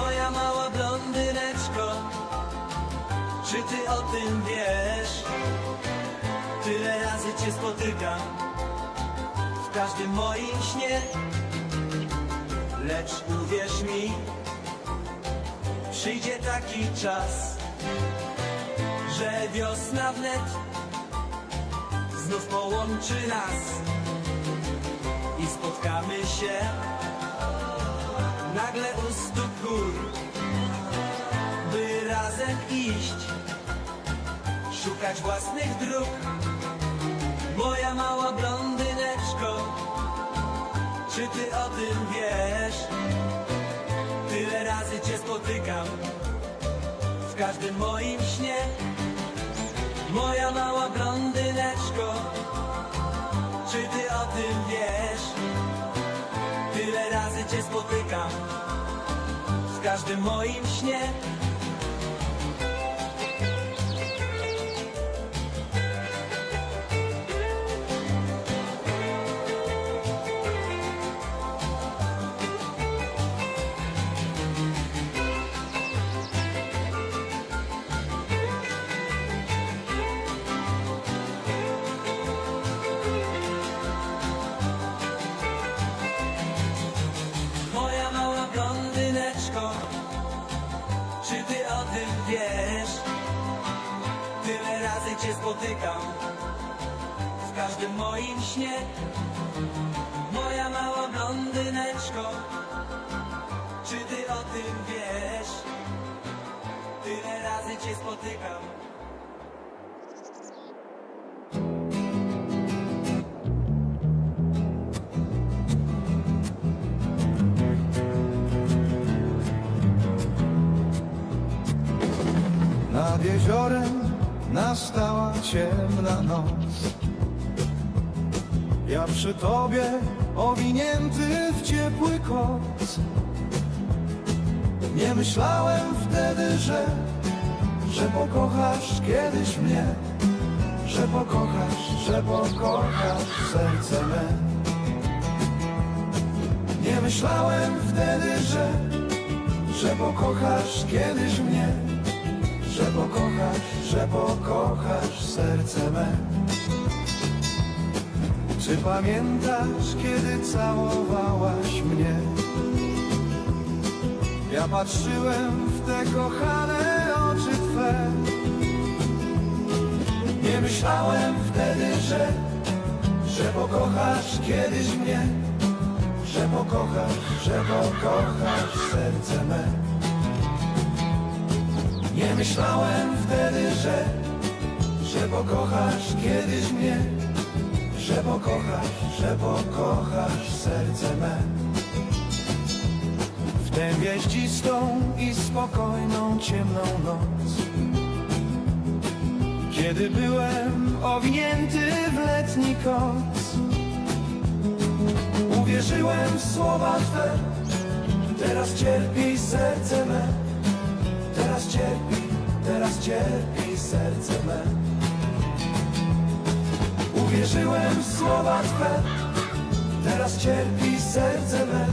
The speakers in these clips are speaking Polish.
Moja mała blondyneczko Czy ty o tym wiesz? Tyle razy cię spotykam W każdym moim śnie Lecz uwierz mi Przyjdzie taki czas Że wiosna wnet Znów połączy nas I spotkamy się Nagle u stóp gór By razem iść Szukać własnych dróg Moja mała blondyneczko Czy ty o tym wiesz? Tyle razy cię spotykam W każdym moim śnie Moja mała blondyneczko W każdym moim śnie spotykam W każdym moim śnie Moja mała blondyneczko Czy ty o tym wiesz? Tyle razy cię spotykam nastała ciemna noc. Ja przy tobie owinięty w ciepły koc. Nie myślałem wtedy, że Że pokochasz kiedyś mnie. Że pokochasz, że pokochasz serce me. Nie myślałem wtedy, że Że pokochasz kiedyś mnie że pokochasz, że pokochasz serce me. Czy pamiętasz, kiedy całowałaś mnie? Ja patrzyłem w te kochane oczy Twe. Nie myślałem wtedy, że Że pokochasz kiedyś mnie. Że pokochasz, że pokochasz serce me nie myślałem wtedy, że Że pokochasz kiedyś mnie Że pokochasz, że pokochasz serce me. W tę gwieździstą i spokojną ciemną noc. Kiedy byłem owinięty w letni koc. Uwierzyłem w słowa Twe Teraz cierpi serce me cierpi, teraz cierpi serce me. Uwierzyłem w słowa Twe Teraz cierpi serce me.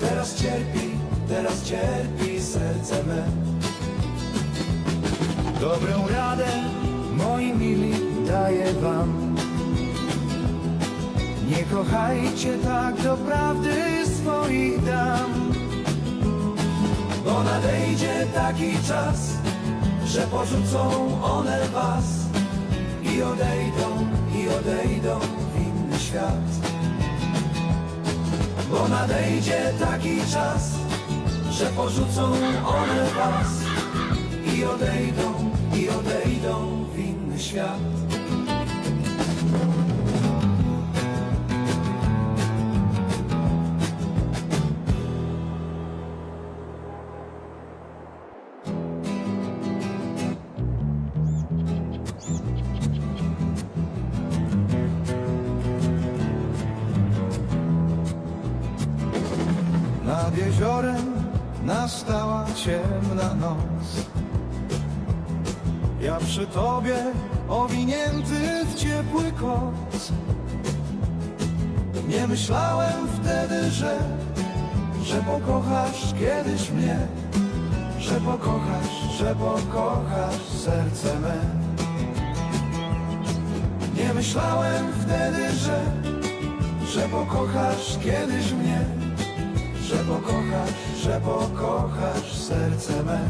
Teraz cierpi, teraz cierpi serce me. Dobrą radę, moi mili, daję wam. Nie kochajcie tak do prawdy swoich dam bo nadejdzie taki czas, że porzucą one was i odejdą, i odejdą w inny świat. Bo nadejdzie taki czas, że porzucą one was i odejdą, i odejdą w inny świat. Jeziorem nastała ciemna noc. Ja przy tobie owinięty w ciepły koc. Nie myślałem wtedy, że że pokochasz kiedyś mnie, że pokochasz, że pokochasz serce me. Nie myślałem wtedy, że, że pokochasz kiedyś mnie, że pokochasz, że pokochasz serce me.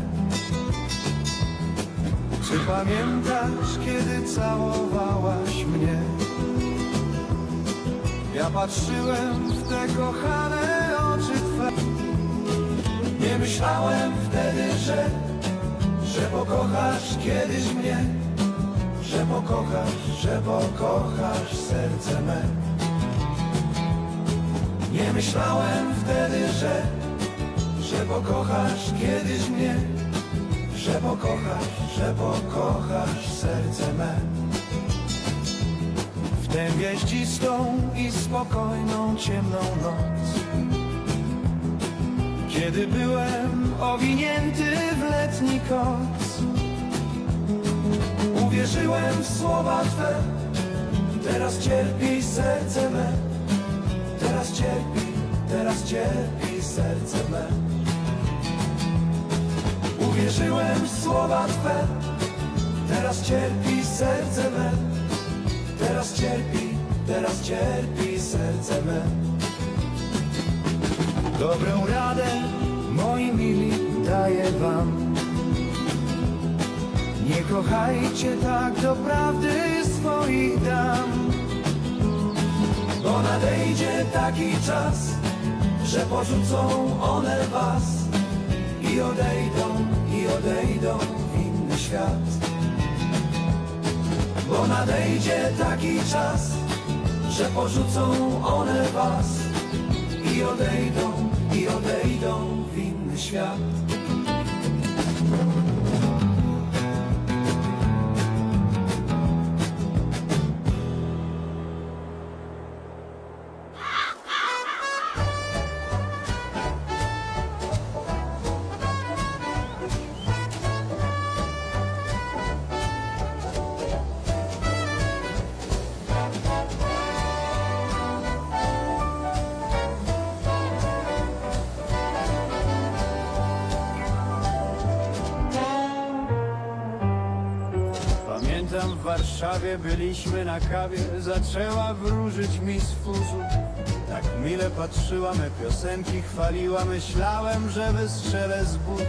Czy pamiętasz, kiedy całowałaś mnie? Ja patrzyłem w te kochane oczy Twe Nie myślałem wtedy, że Że pokochasz kiedyś mnie Że pokochasz, że pokochasz serce me Nie myślałem wtedy, że Że pokochasz kiedyś mnie Że pokochasz, że pokochasz serce me. W tę gwieździstą i spokojną, ciemną noc. Kiedy byłem owinięty w letni koc. Uwierzyłem w słowa Twe Teraz cierpi serce me cierpi, teraz cierpi serce me. Uwierzyłem w słowa Twe Teraz cierpi serce me. Teraz cierpi, teraz cierpi serce me. Dobrą radę, moi mili, daję wam. Nie kochajcie tak do prawdy swoich dam Bo nadejdzie taki czas, że porzucą one was I odejdą, i odejdą w inny świat bo nadejdzie taki czas, że porzucą one was i odejdą, i odejdą w inny świat. Warszawie byliśmy na kawie. Zaczęła wróżyć mi z fuzu. Tak mile patrzyła, me piosenki chwaliła. Myślałem, że wystrzelę z butów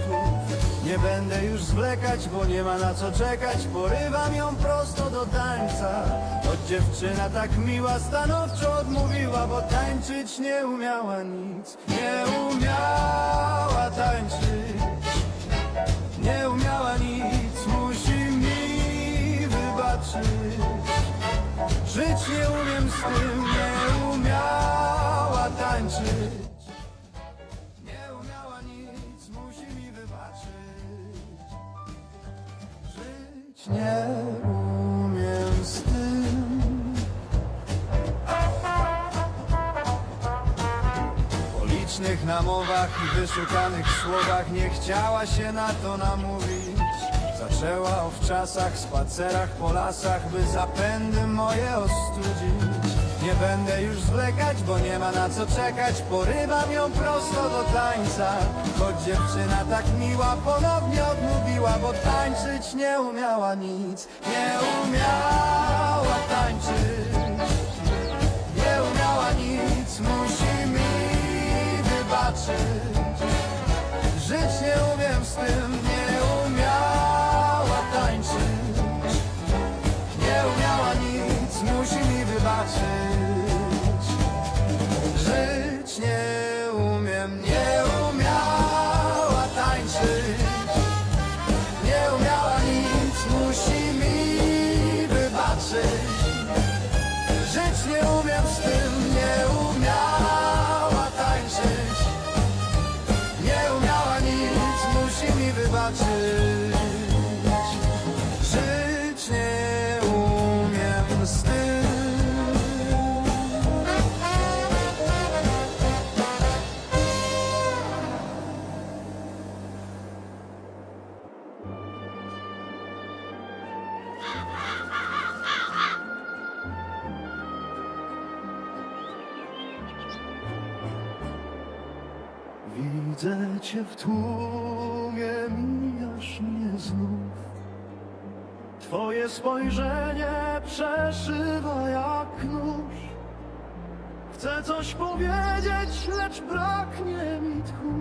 Nie będę już zwlekać, bo nie ma na co czekać. Porywam ją prosto do tańca. Choć dziewczyna tak miła stanowczo odmówiła Bo tańczyć nie umiała nic. Nie umiała tańczyć Żyć nie umiem z tym, nie umiała tańczyć. Nie umiała nic, musi mi wybaczyć. Żyć nie umiem z tym. Po licznych namowach i wyszukanych słowach nie chciała się na to namówić Zaczęła o wczasach, spacerach po lasach, by zapędy moje ostudzić. Nie będę już zwlekać, bo nie ma na co czekać. Porywam ją prosto do tańca Choć dziewczyna tak miła ponownie odmówiła Bo tańczyć nie umiała nic. Nie umiała tańczyć nie umiała nic, musi mi wybaczyć. Żyć nie umiem z tym, tłumie mijasz mnie znów. Twoje spojrzenie przeszywa jak nóż. Chcę coś powiedzieć, lecz braknie mi tchu.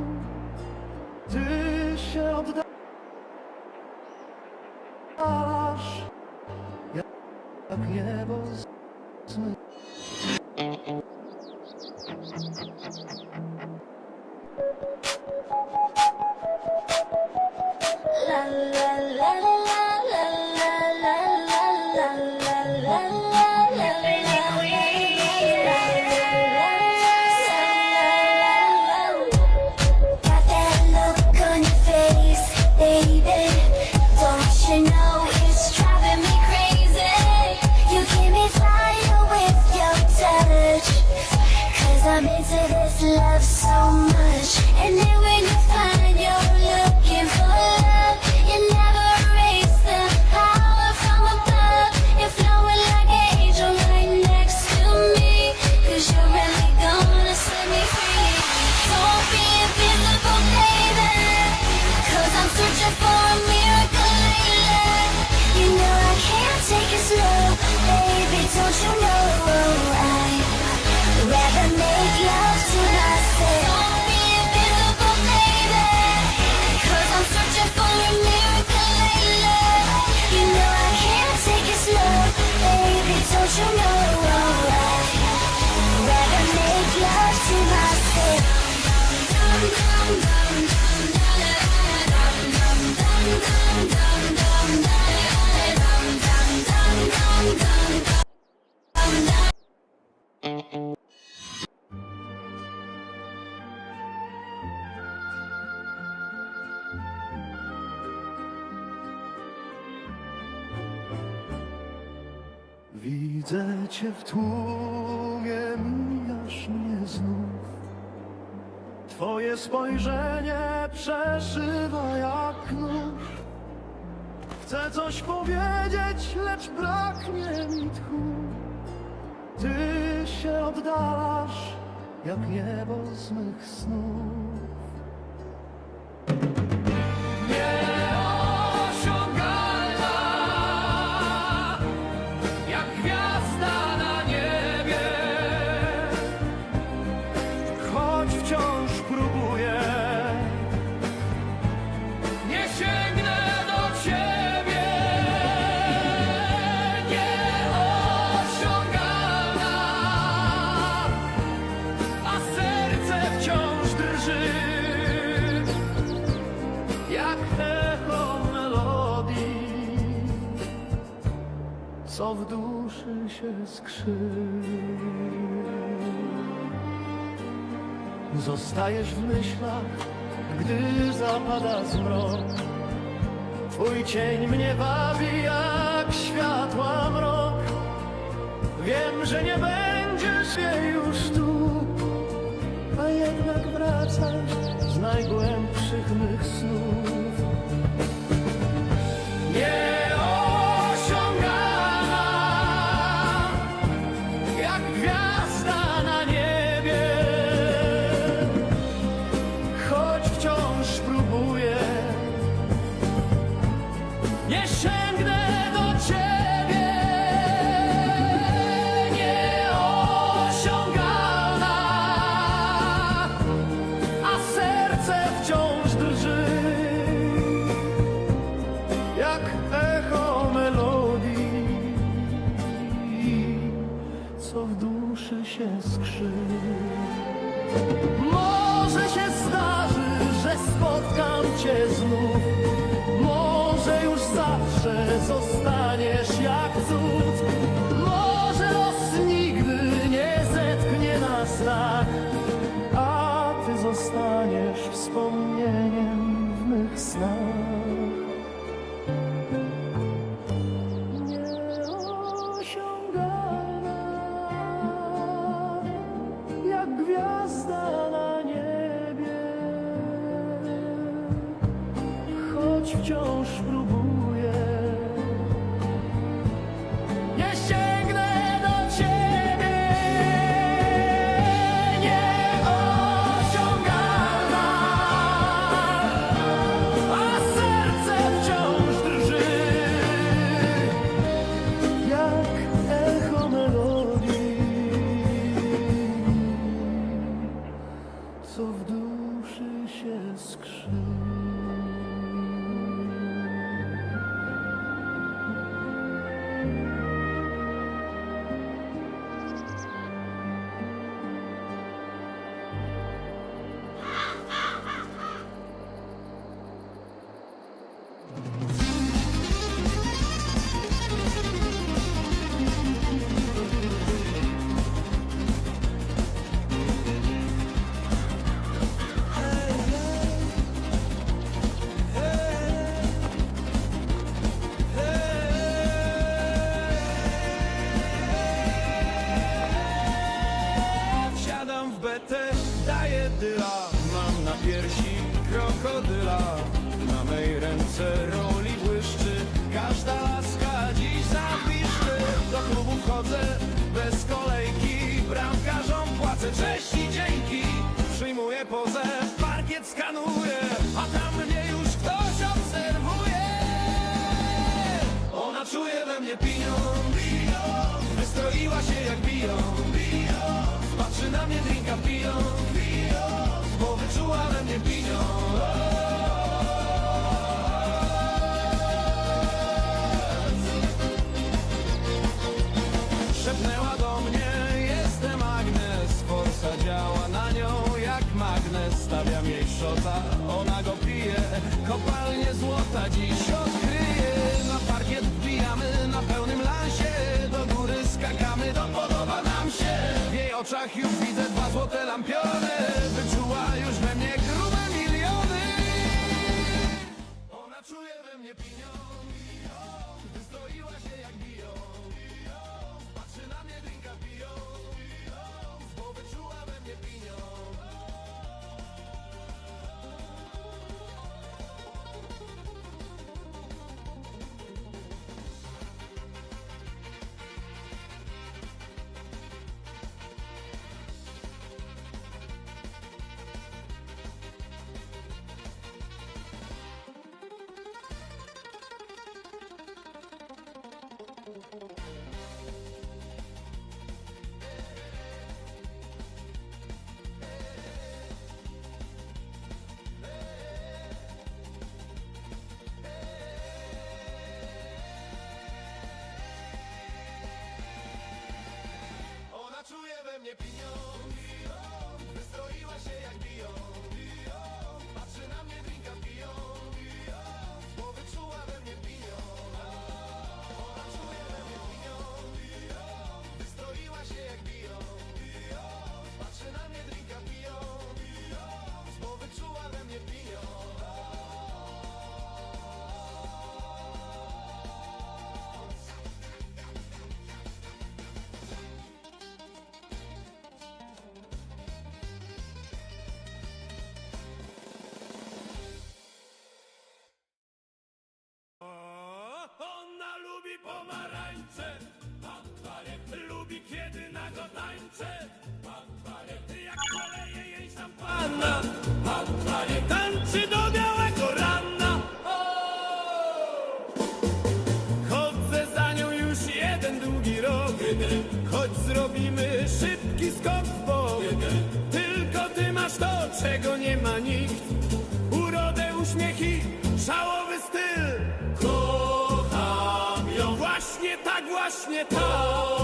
Ty się oddalasz, jak niebo Widzę cię w tłumie, mijasz mnie znów. Twoje spojrzenie przeszywa jak nóż. Chcę coś powiedzieć, lecz braknie mi tchu. Ty się oddalasz, jak niebo z mych snów. się. Zostajesz w myślach, gdy zapada zmrok. Twój cień mnie wabi jak światła mrok. Wiem, że nie będziesz jej już tu, a jednak wracasz z najgłębszych. wciąż próbuję. Joanna, Hanna nie do białego ranna. Chodzę za nią już jeden długi rok, choć zrobimy szybki skok w bok. Tylko ty masz to, czego nie ma nikt, urodę, uśmiech i szałowy styl. Kocham ją, właśnie tak, właśnie tak.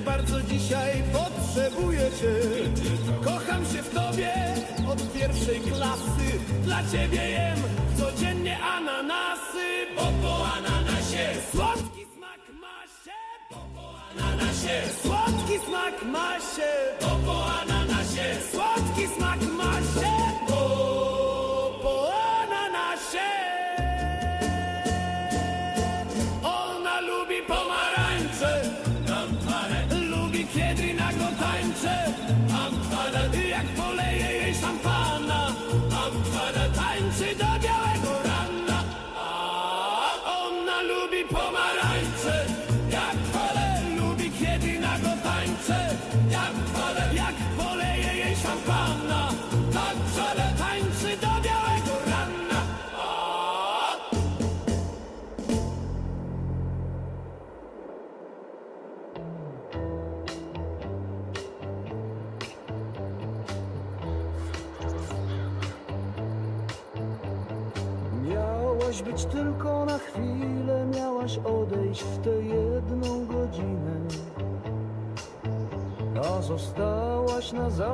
Tak bardzo dzisiaj potrzebuję cię. Kocham się w tobie od pierwszej klasy. Dla ciebie jem codziennie ananasy Bo po ananasie słodki smak ma się Bo po ananasie słodki smak ma się Bo po ananasie słodki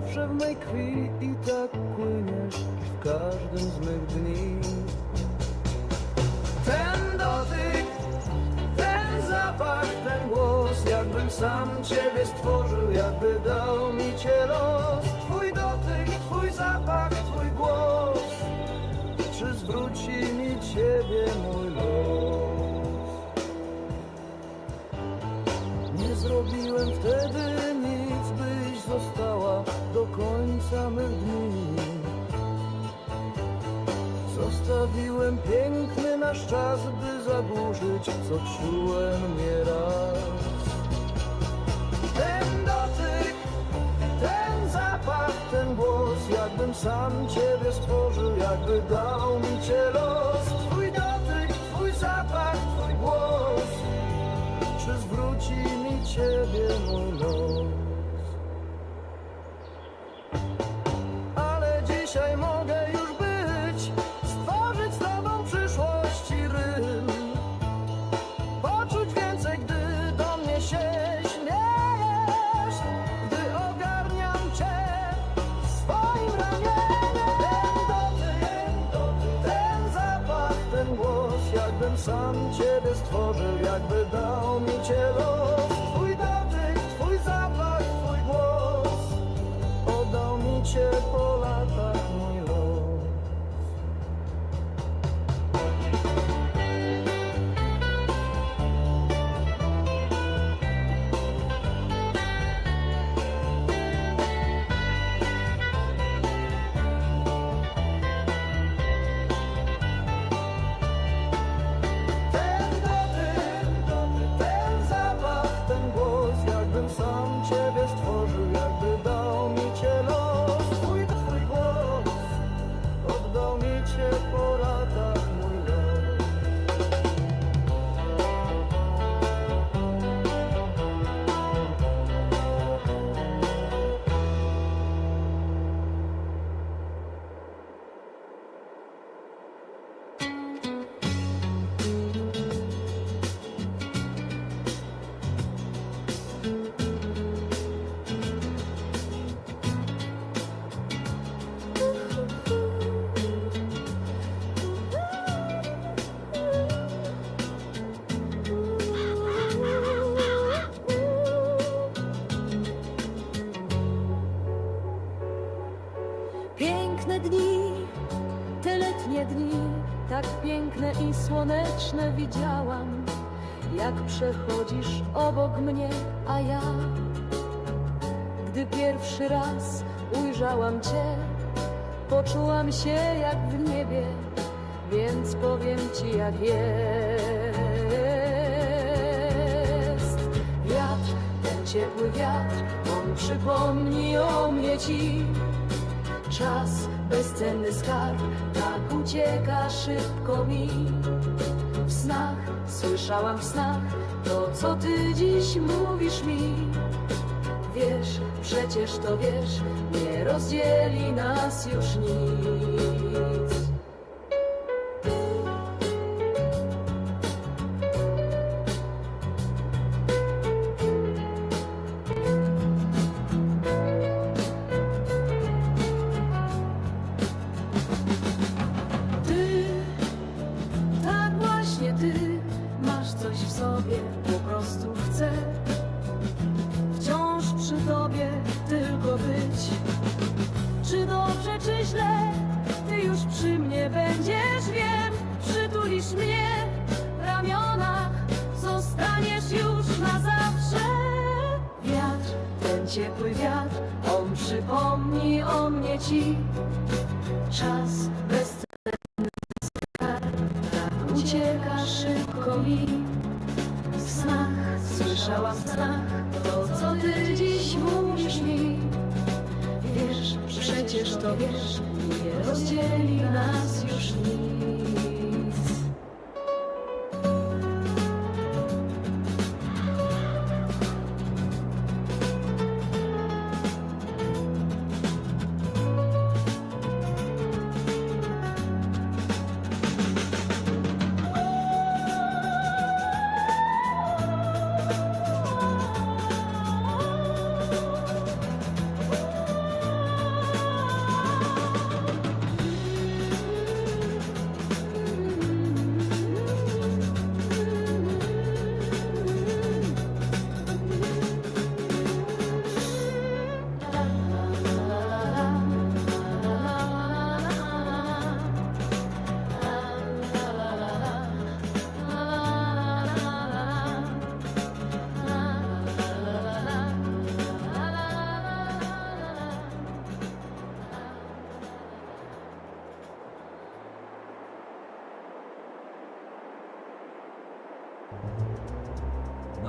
zawsze w mej krwi i tak płyniesz w każdym z mych dni. Ten dotyk, ten zapach, ten głos, jakbym sam ciebie stworzył, jakby dał mi cię los. Twój dotyk, twój zapach, twój głos, czy zwróci mi ciebie mój los? Nie zrobiłem wtedy końca mych dni. Zostawiłem piękny nasz czas, by zaburzyć, co czułem nieraz. Ten dotyk, ten zapach, ten głos, jakbym sam ciebie stworzył, jakby dał mi cię los. Twój dotyk, twój zapach, twój głos, czy zwróci mi ciebie dzisiaj mogę już być, stworzyć z tobą przyszłość i rym. Poczuć więcej, gdy do mnie się śmiejesz, gdy ogarniam cię swoim ramieniem. Ten dotyk, ten zapach, ten głos, jakbym sam ciebie stworzył, jakby dał mi cię los. Piękne dni, te letnie dni, tak piękne i słoneczne widziałam, jak przechodzisz obok mnie, a ja, gdy pierwszy raz ujrzałam Cię, poczułam się jak w niebie, więc powiem Ci jak jest. Wiatr, ten ciepły wiatr, on przypomni o mnie Ci. Czas, bezcenny skarb, tak ucieka szybko mi. W snach, słyszałam w snach to, co ty dziś mówisz mi. Wiesz, przecież to wiesz, nie rozdzieli nas już nic.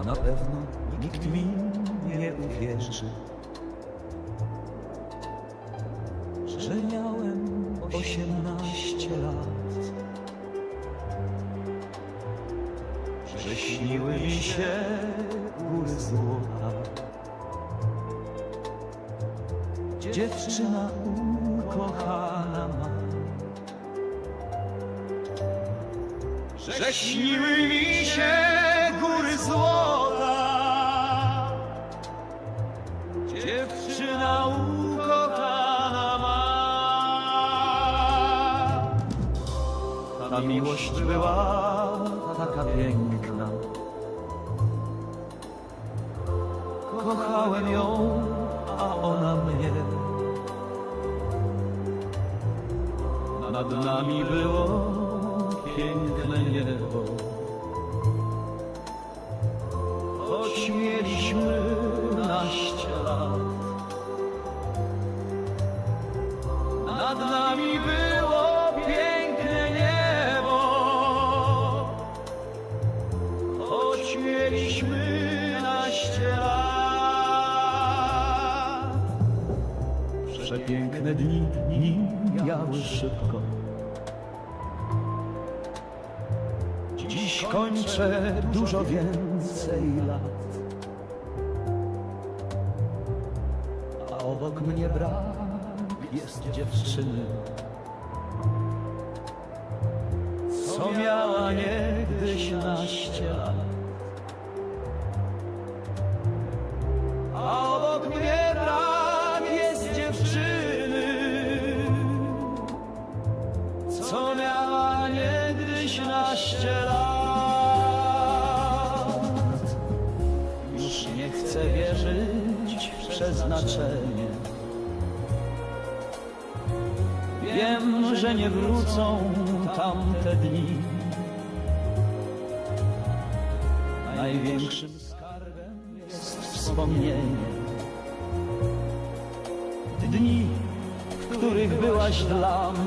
Na pewno nikt mi nie uwierzy, Kochałem ją, a ona mnie. Nad nami było piękne niebo. Choć mieliśmy naście lat. Nad nami było szybko. Dziś kończę dużo więcej lat. A obok mnie brak jest dziewczyny, co miała niegdyś naście lat. Wrócą tamte dni. Największym skarbem jest wspomnienie. Dni, których byłaś dla mnie